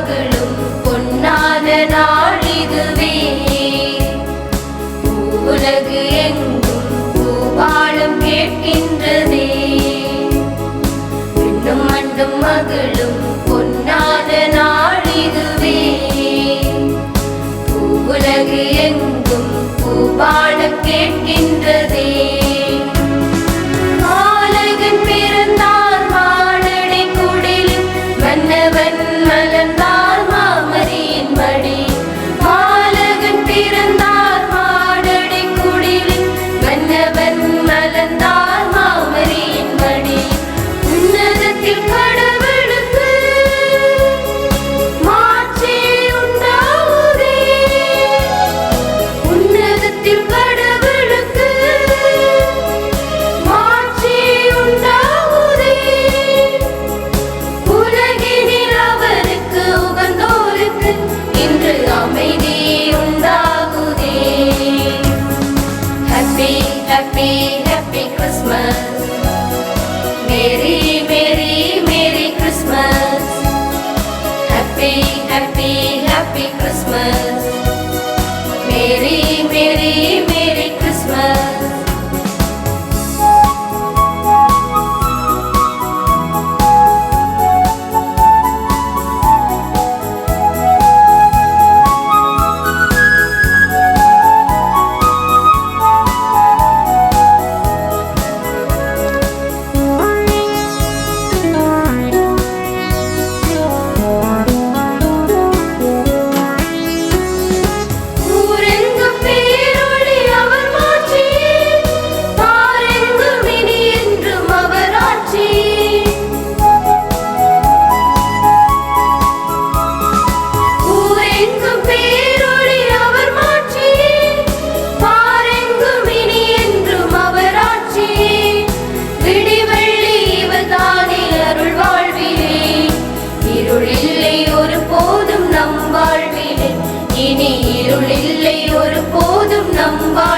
பகலும் பொன்னான நாள் இதுவே உலகு எங்கும் பூபாலம் கேட்கின்றதே. பெண்ணும் மண்டும் மகளும் பொன்னான நாள் querido. இனி இருளில்லை ஒரு போதும் நம்பாள்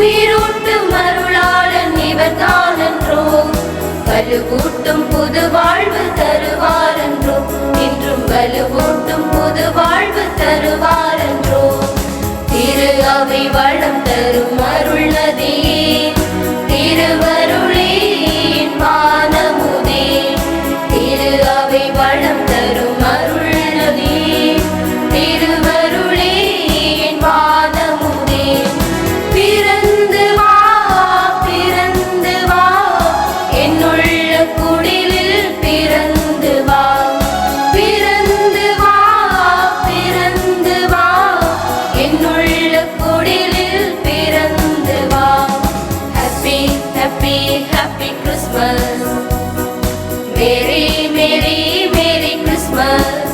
உயிரூட்டும் அருளாளன் இவர்தான் என்றோம் வலுவூட்டும் புது வாழ்வு தருவார் என்றோம் இன்றும் வலுவூட்டும் புது வாழ்வு தருவார் என்றோம் திரு அவை வளம் தரும் அருள் Merry, Merry Christmas.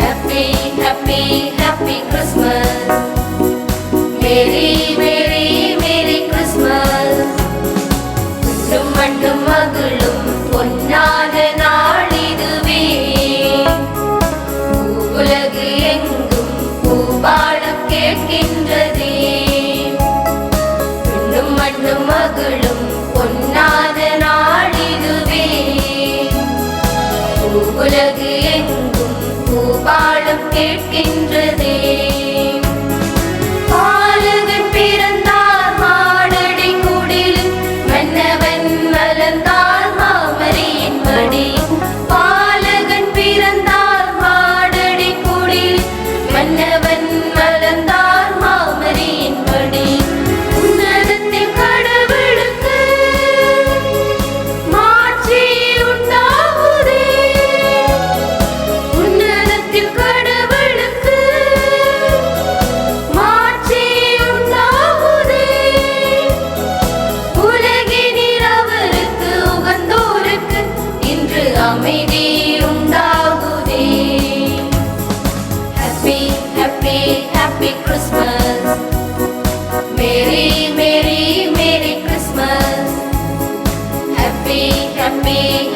Happy, happy, happy Christmas. Merry உலகு எங்கும் பூபாலம் Merry, Merry, Merry Christmas. Happy, Happy.